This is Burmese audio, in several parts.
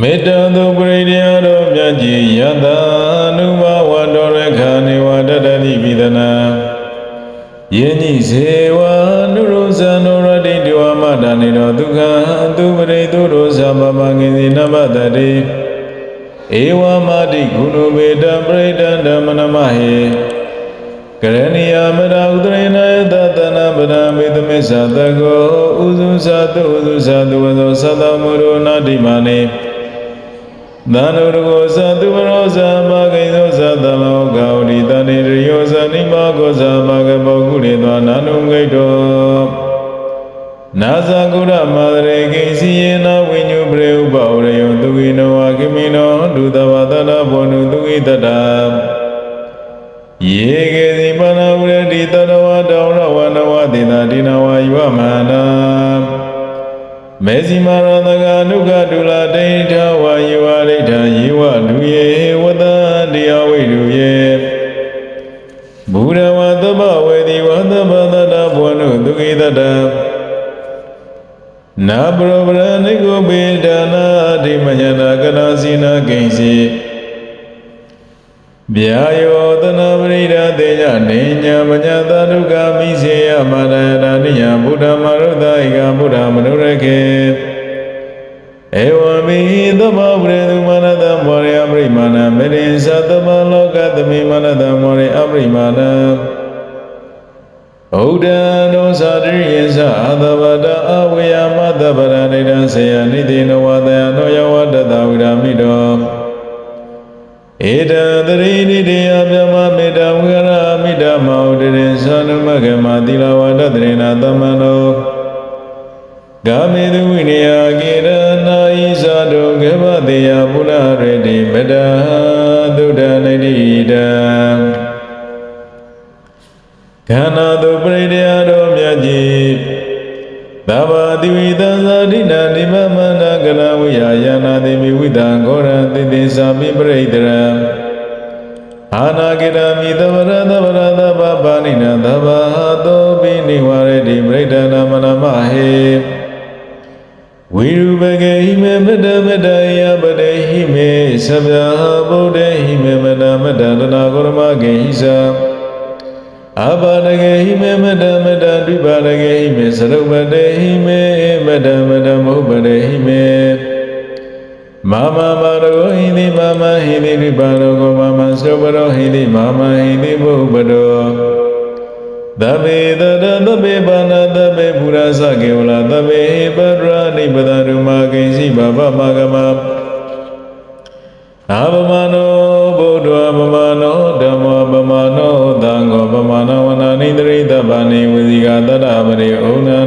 မေတ္တာသူပရိဒေယတော်မြတ်ကြီးယတအနုဘဝတော်ရခာနေဝတတတိပိဒနာယင်းဤဇေဝနုရောဇံနောရတိတဝမတာနေတော်ဒုက္ခသူပရိသူရောဇမမငင်စီနမတတိဧဝမတိကုဏုပေတပရိဒံဓမ္မနမဟေကရဏီယမရဥဒရေနယတတနာပရမေတမေသတကောဥဇုသတုဥဇုသတုဝသောသတ္တမုရောနာတိမာနေ သန္တုရကိုသတုဝရောဇာမဂိသောသတ္တလောကဝတိတဏိရယောဇာနိမကောဇာမဂဘောကုလေသောနာနုဂိတောနာဇာကုရမာရေကိစီယေနဝိညုပရေဥပဝရယောသူဝိနောဝကိမိနောဒုတဝတနာဘောနုသူဝိတတံယေကေစီပနာဝရတိတတဝတောရဝနဝတိနာတိနဝယဝမန္နာ မေဇိမာရတကနုကဒုလာဒိဋ္ဌဝါယေဝဒိဋ္ဌယေဝလူယေဝတတရားဝိလူယေဘုရဝတ္တပဝေဒီဝတ္တပတတဘောနုသူကိတတံနာပရောပရဏိကိုပေဒါနာအဓိမညနာကနာစီနာဂိဉ္စီ ဗျာယောတနာပရိဒတေညနေညာမညာတဒုက္ခမိစေယမာရဒာနိယဗုဒ္ဓမရုဒ္ဓဧကဗုဒ္ဓမနုရခေဧဝမေသမဝရေသူမနတမောရိအပရိမာဏမေရိသတမလောကသမိမနတမောရိအပရိမာဏဩဒံသောသာတိယေသအသဗတအဝေယမတဗရဏိတံဆေယနိတိနဝတယနောယဝတတဝိရာမိတော ဧတံတရိနိတေယမြမမေတ္တဝိရမိတ္တမောတရေသနုမဂမသီလဝတတရေနာသမန္တောဂာမေတုဝိနယကေရနာဣဇာတောဂဗတေယပုဏ္ဏရေတိမေတ္တာသုဒ္ဓနိတိတံခန္ဓာ အာနာကိရမိသဗ္ဗရသဗ္ဗရသဗ္ဗပါဏိနာသဗ္ဗဟာတောပိနိဝရတိပရိဒနာမနမဟေဝိရုပကေဟိမေမတ္တမတ္တယပတေဟိမေသဗ္ဗဗုဒ္ဓဟိမေမတ္တမတ္တတနာဂောရမကေဟိသအဘာဒကေဟိမေမတ္တမတ္တဒုဘာဒကေဟိမေသရုပတေဟိမေမတ္တမတ္တမဟုတ်ပတေဟိမေ မာမမာရောဟိတိမာမဟိတိဒုဘာရောကောမာမသရုပရောဟိတိမာမဟိတိဘုပတောသဗ္ဗေတတသဗ္ဗေပါဏသဗ္ဗေပုရသကေဝလာသဗ္ဗေပရဏိပဒရုမာကိဉ္စီဘဗမဂမအာဗမနောဗုဒ္ဓအဗမနောဓမ္မောဗမနောသံဃောဗမနောဝနာနိတရိတဗ္ဗနေဝစီကတတ္တပရိဩနာ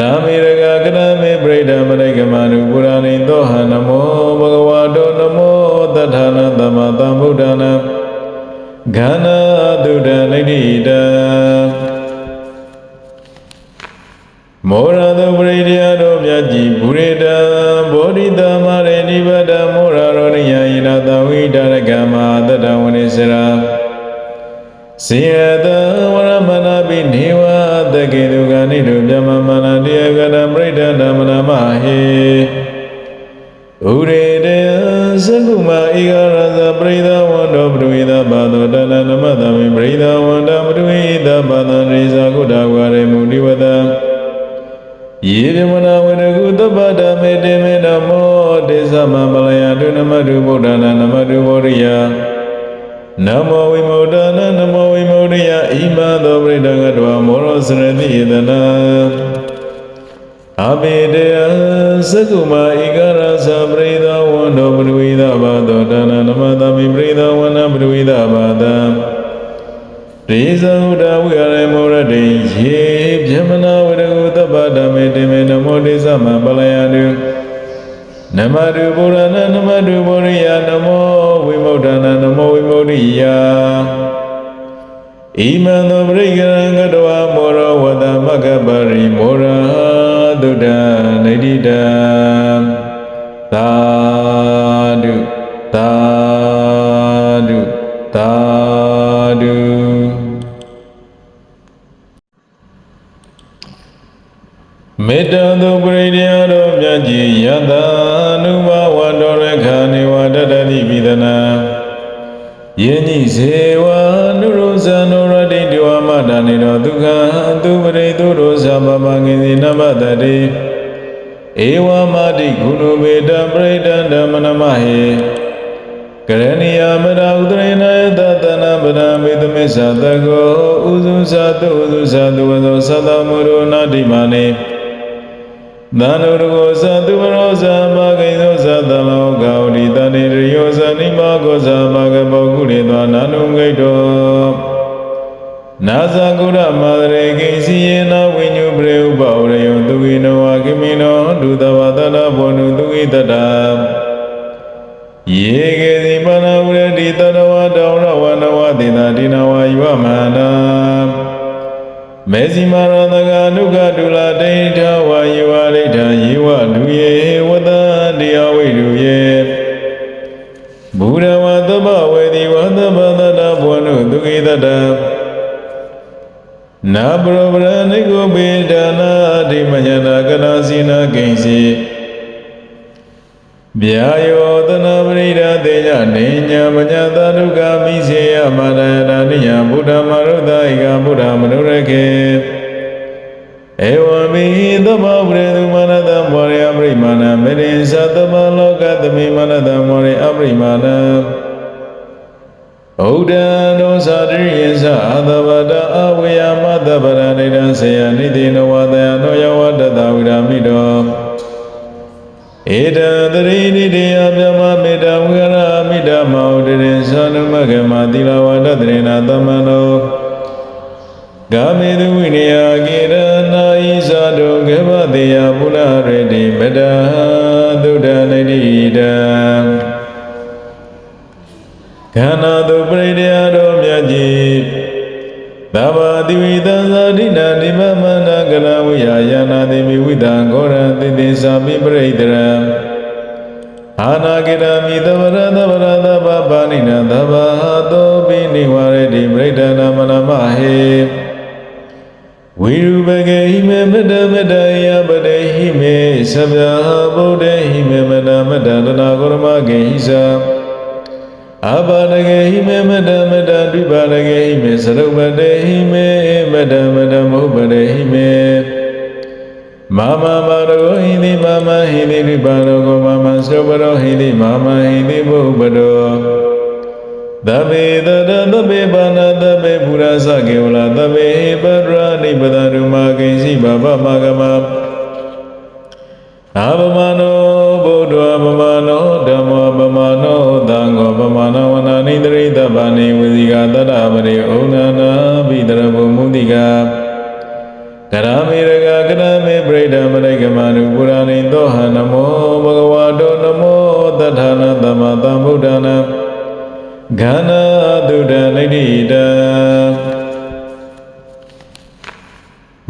ရမေရကကရမေပရိဒမရိကမနုပုရာဏိသောဟနမောဘဂဝါတောနမောတထာနသမ္မာသမ္ဗုဒ္ဓနာဂန္နာတုဒ္ဓနိတိတံ ကေတုကနိတုမြမမနာတေကတံပရိဒဓမ္မနာမဟေဥရေတေသကုမဧကရဇပရိဒဝန္တောပရိဒဘာသောတဏနမတမိပရိဒဝန္တပရိဒဘာသံရိဇာကုတဝရေမုနိဝတံယေရမနာဝရကုသဗ္ဗဓမ္မေတေမေနမောတေသမပလယတုနမတုဗုဒ္ဓနာနမတုဗောရိယနမောဝိမုဒနာနမောဝိမုရိယဣမ သောပရိဒကတဝမောရောစရတိယတနာအဘေတေယသကုမဧကရသပရိဒဝန္တောပရိဝိဒဘာသောတဏနမတမိပရိဒဝန္နပရိဝိဒဘာတံဒေဇံဥဒဝိရရေမောရတေယေဗျမနာဝရကုသဗ္ဗဓမ္မေတေမေနမောတေသမပလယတုနမတုဗုဒ္ဓနာနမတုဗောရိယနမောဝိမု ddha နာနမောဝိမု ddhi ယ ဣမံသောပရိကရံကတဝမောရဝတမကပရိမောရတုဒ္ဓနိတိတံသာဓုသာဓုသာ ယင်းဤဇေဝနုရောဇနောရတိတဝမတနေတော်ဒုက္ခသူပရိသူရောဇမမငင်စီနမတတိဧဝမတိကုဏုမေတံပရိဒံဓမ္မနမဟေကရဏီယမရဥဒရေနယတတနာပရမေတမေသတကောဥဇုသတုဥဇုသတုဝဇောသတ္တမုရောနာတိမာနေသန္တုရကောသတုဝရောဇာမဂိသောသတ္တလောကဝတိတဏိရယောဇာနိမကောဇာမဂဘောကုလေသော နာနုဂိတောနာဇာကုရမာရေကိစီယေနဝိညုပရေဥပဝရယောသူဝိနောဝကိမိနောဒုတဝတတဘောနုသူဝိတတံယေကေစီပနာဝရတိတတဝတောရဝနဝတိနာတိနာဝယဝမန္တမေဇိမာရတကဒုက္ခဒုလာဒိဋ္ဌဝါယေဝဒိဋ္ဌယေဝဒုယေဝတံတရားဝိဒုယေဘုရ ဘောနုသူကိတတံနာပရပရနိကိုပေဒါနာအတိမညနာကနာစီနာကိဉ္စီဗျာယောတနာပရိဒသေညနေညာမညာတဒုက္ခမိစေယမရဏနိယဗုဒ္ဓမရုဒ္ဓဧကဗုဒ္ဓမနုရခေဧဝမေသမဝရေသူမနတံဘောရအပရိမာဏမေရိသသမလောကသမိမနတံဘောရအပရိမာဏ ဩဒံသောသာတရိယသအသဗတအဝေယမတဗရဏိတံဆေယနိတိနဝတယနောယဝတတဝိရာမိတောဧတံတရိနိတေယမြမမေတ္တဝိရမိတ္တမောတရေသနုမဂမသီလဝတတရေနာသမန္တောဂာမေတုဝိနယကေရနာဣဇာတုကေဘတေယမူလရတိမတ္တသုဒ္ဓနိတိတံခန္ဓာ သဗ္ဗတိဝိတံသာဒိနာနိမမနာကရဝိယယာနာတိမိဝိတံဂောရတိတိသာမိပရိဒရံအာနာကိရမိသဗ္ဗရသဗ္ဗရသဗ္ဗပါဏိနသဗ္ဗဟာတောပိနိဝရတိပရိဒနာမနမဟေဝိရုပကေဟိမေမတ္တမတ္တယပတေဟိမေသဗ္ဗဗုဒ္ဓဟိမေမတ္တမတ္တတနာဂောရမကေဟိသ အဘာဒဂေဟိမေမတမတဒိဘာဒဂေဟိမေသရုပတေဟိမေမတမတမဟုတ်ပတေဟိမေမမမာရောဟိတိမမဟိတိဒိဘာရောကောမမသုပရောဟိတိမမဟိတိဘုပတောသဗ္ဗေတတသဗ္ဗေပါဏသဗ္ဗေပုရသကေဝလာသဗ္ဗေပရဏိပဒရုမာကိဉ္စီဘဗမဂမအပမနော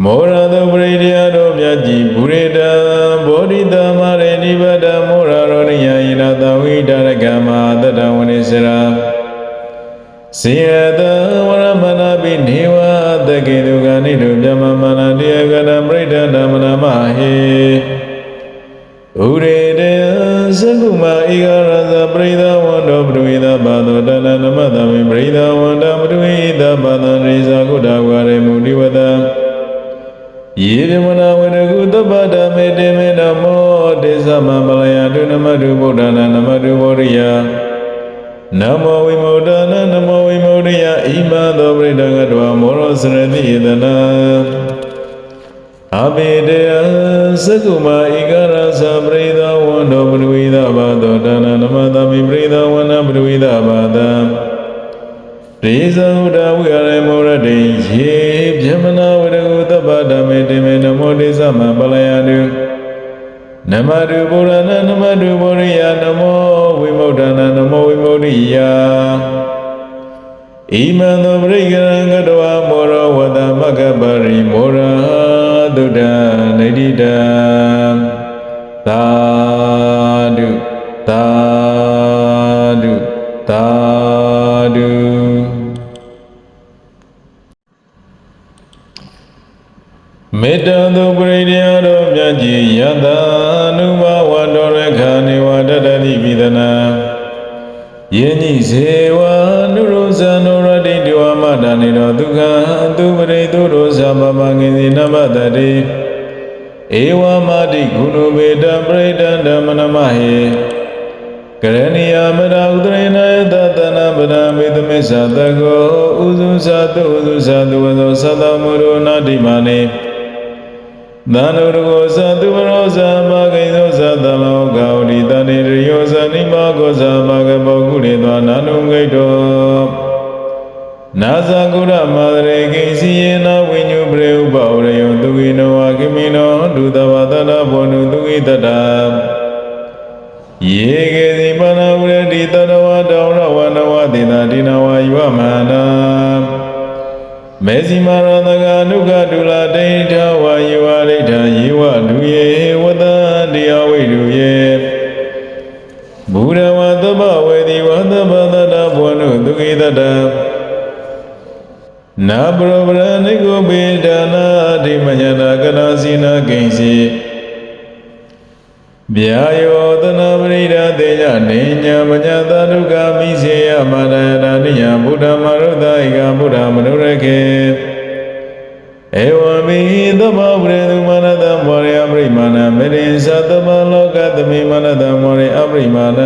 မောရတုပရိ ဘာသောတဏနမတမိပရိဒဝန္တပရိဒဘာသရိဇာကုတဝရေမုနိဝတံယေရမနာဝရကုသဗ္ဗဓမ္မေတေမေနမောတေသမမလယတုနမတုဗုဒ္ဓနာနမတုဗောရိယနမောဝိမုဒ္ဒနာနမောဝိမုဒ္ဒယဣမသောပရိဒကတောမောရောစရတိယတနာ အဘေတေယသကုမဧကရသပရိဒဝန္တောပရိဝိဒဘာသောဒါနနမတမိပရိဒဝန္နပရိဝိဒဘာတံဒေဇဥဒဝိရမောရတေယေဗျမနာဝရကုသဗ္ဗဓမ္မေတေမေနမောတေသမပလယတုနမတုဗုရဏနမတုဗောရိယနမောဝိမု dda နာနမောဝိမုရိယဣမံသောပရိကရံကတဝမောရဝတမကပရိမောရ တုဒ္ဒနိတိတံသာဓုသာ တံပရိဒံဓမ္မနမဟေကရဏီယမရဥဒရေနယတတနာပဒံမေတမေသတကောဥဇုသတုဥဇုသတုဝသောသတ္တမုရောနာတိမာနေသန္တုရကိုသတုဝရောဇမဂိသောသတ္တမောဂောတိတဏိရယောဇနိမကောဇမဂဘောကုလေသောနာနုဂိတော နာဇဂုရမာရေကိစီယေနဝိညုပရေဥပဝရယောသူဝိနောဝကိမိနောဒုတဝတနာဘောနုသူဝိတတယေကေစီပနာဝရတိတတဝတောရဝနဝတိနာတိနဝယဝမနာမေဇိမာရတကနုခတုလာဒိဋ္ဌဝါယဝဒိဋ္ဌယေဝလူယေဝတံတရားဝိတုယေဘုရဝတ္တပဝေဒီဝတ္တပတတဘောနုသူကိတတ နာပရပရနိကိုပေဒါနာအဓိမညာနာကနာစီနာကိဉ္စီဗျာယောတနာပရိဒတေညနေညာမညာတဒုက္ခမိစေယမာရဏနိယဗုဒ္ဓမရုဒ္ဒဧကဗုဒ္ဓမနုရခေဧဝမိသမဝရေသူမနတံဘောရအပရိမာဏမေရိသတမလောကသမိမနတံဘောရအပရိမာဏ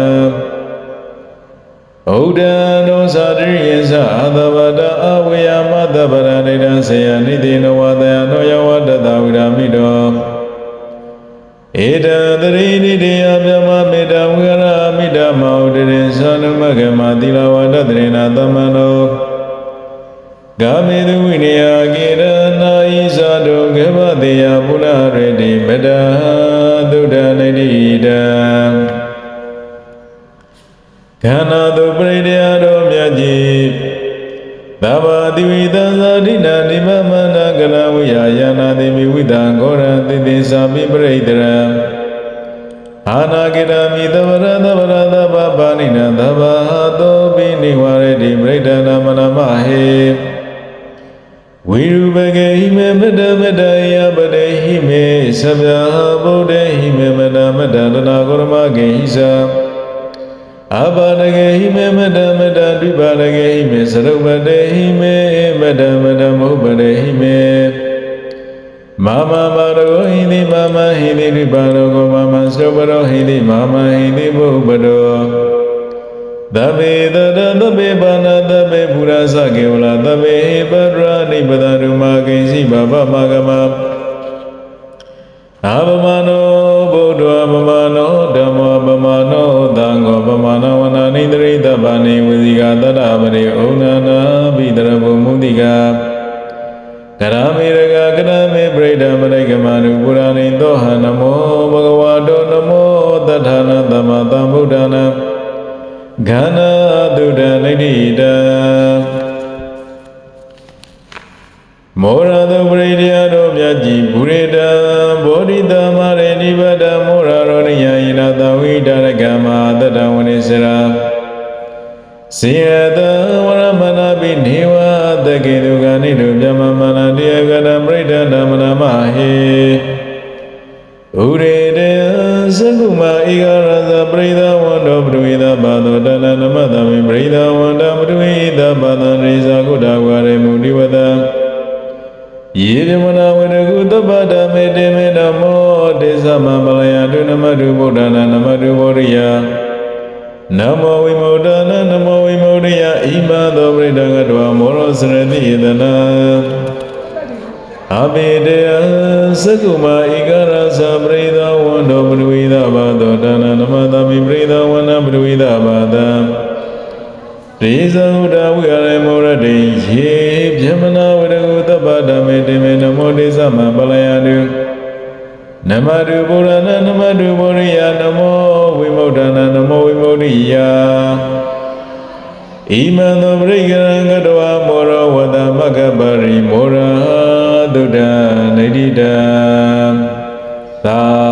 တဗရဏိတံဆေယနိတိနဝတယနောယဝတ္တဝိရာမိတောဧတံတရိနိတေယမြမမေတ္တဝိရမိတ္တမောတရေသနုမဂမသီလဝတ္တတရေနာသမန္နောဂာမေတုဝိနယကေရနာဣဇာတုခေဘတေယပုဏ္ဏရေတိမတ္တသုဒ္ဓနိတိတံခန္ဓာသူပရိဒေယတော်မြတ်ကြီး သဗ္ဗတိဝိတံသာတိနာနိမမနာကလဝိယယာနာတိမိဝိတံဂောရံတိတိသာမိပရိဒရံအာနာကိရမိသဗ္ဗရသဗ္ဗရသဗ္ဗပါဏိနသဗ္ဗဟာတောပိနိဝရတိပရိဒနာမနမဟေဝိရုပကေဟိမေမတ္တမတ္တယပတေဟိမေသဗ္ဗဗုဒ္ဓဟိမေမတ္တမတ္တတနာဂောရမကေဟိသ အဘာဒဂေဟိမေမတမတဒိဘာဒဂေဟိမေသရုပတေဟိမေမတမတမဟုတ်ပတေဟိမေမာမမာရဂောဟိတိမာမဟိတိဒိဘာရဂောမာမသရုပရောဟိတိမာမဟိတိဘုပတောသဗ္ဗေတရသဗ္ဗေဘာနာသဗ္ဗေပုရသကေဝလာသဗ္ဗေပရဏိပဒရုမာကိဉ္စီဘဗမဂမအဘမနော မနာဝနာနိတရိတဗာနေဝစီကတတ္တပရိဩနာနာဘိတရဘုမုတိကကရမေရကကရမေပရိဒမရိကမနုပုရာဏိသောဟနမောဘဂဝါတောနမောတထာနာသမ္မာသမ္ဗုဒ္ဓနာဂန္နာတုဒ္ဓနိတိတံမောရတုပရိဒ ဝိတရကမတတဝနိစရာစေယတဝရမနာပိနေဝတကေတုကနိတုမြမမနာတေကရပရိဒဓမ္မနာမဟေဥရေတေသကုမဧကရသပရိဒဝန္တောပရိဒဘာသောတဏနမတမိပရိဒဝန္တပရိဒဘာသ သမံပလယတုနမတုဗုဒ္ဓနာနမတုဝရိယနမောဝိမုဒ္ဒနာနမောဝိမုဒ္ဒယဣမသောပရိဒကတောမောရောစရတိယတနာအဘေတေယသကုမဧကရသပရိဒဝန္တောပရိဝိဒဘာသောဒါနနမတမိပရိဒဝန္နပရိဝိဒဘာသံဒေဇံဥဒဝိရမောရတေယေဗျမနာဝရကုသဗ္ဗဓမ္မေတေမေနမောဒေသမံပလယတု နမတုဗုဒ္ဓနာနမတုဗုရိယနမောဝိမုဒ္ဒနာနမောဝိမုဒ္ဓိယဣမံသောပရိကရံကတဝမောရဝတမကပရိမောရသုဒ္ဓနိတိတံသာ